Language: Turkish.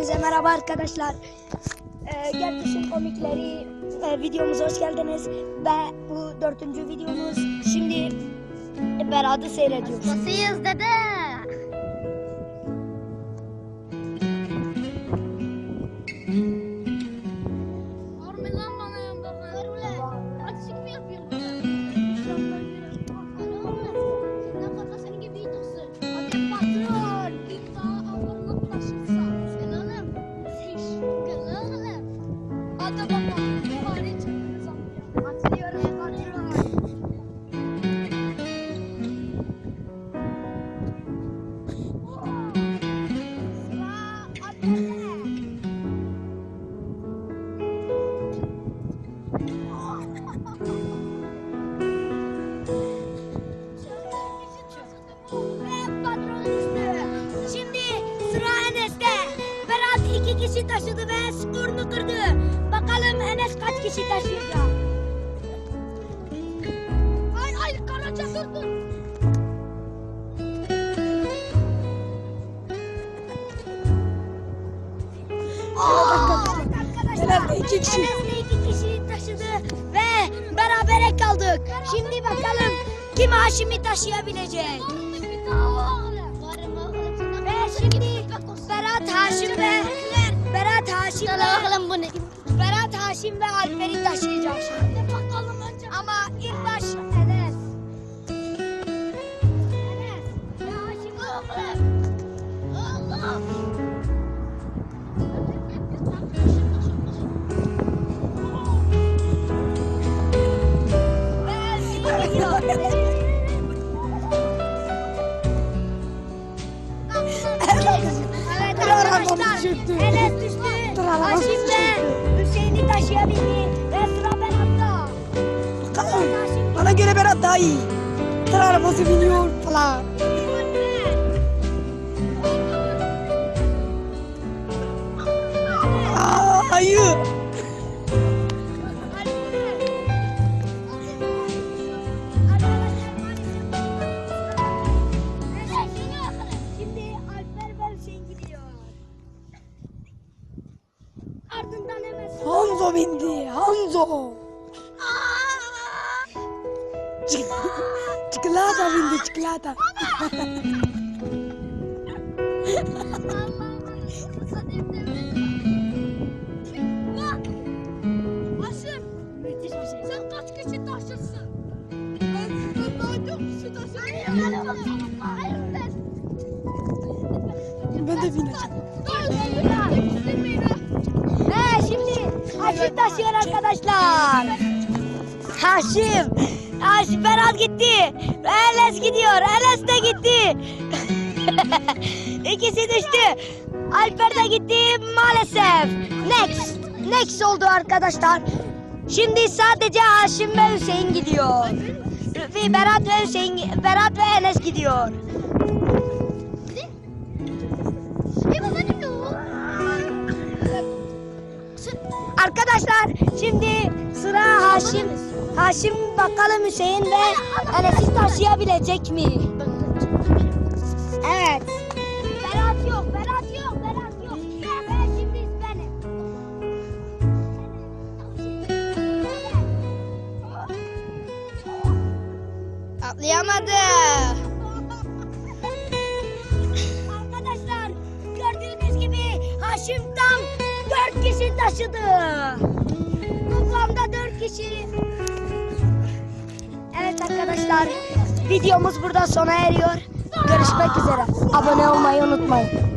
Hepinize merhaba arkadaşlar. Ee, Düşün Komikleri e, videomuza hoş geldiniz. Ve bu dördüncü videomuz. Şimdi Berat'ı seyrediyoruz. Nasılsınız dede? Taşıdı ve skorunu kırdı. Bakalım Enes kaç kişi taşıyacak? Ay ay Karaca dur dur. Herhalde iki kişi. Enes'le iki kişi taşıdı ve berabere kaldık. Şimdi bakalım kim Haşim'i taşıyabilecek? Haşim ve Bakalım bu ne? Berat Haşim ve Alper'i taşıyacak şimdi. Bakalım önce. Ama ilk baş Enes. Enes ve Haşim Allah. ve gidiyor. İyi. Tır arabası biniyor falan. Aa, ayı. Hanzo bindi. Hanzo. Çik- Çikolata bindi çikolata. Haşim, müthiş bir şey. sen kaç kişi taşırsın? Ben, ben daha çok kişi taşırım. Ben de bineceğim. He şimdi Haşim taşıyor arkadaşlar. Haşim. Haşim Berat gitti. Enes gidiyor. Enes de gitti. İkisi düştü. Alper de gitti maalesef. Next. Next oldu arkadaşlar. Şimdi sadece Haşim ve Hüseyin gidiyor. Ve Berat ve Hüseyin, Berat ve Enes gidiyor. Arkadaşlar şimdi sıra Haşim. Haşim bakalım Hüseyin ve Enes'i taşıyabilecek mi? Evet. Berat yok, Berat yok, Berat yok. Ve şimdi benim. Atlayamadı. Arkadaşlar gördüğünüz gibi Haşim tam dört kişi taşıdı. Toplamda dört kişi. Evet arkadaşlar videomuz burada sona eriyor. Görüşmek üzere. Abone olmayı unutmayın.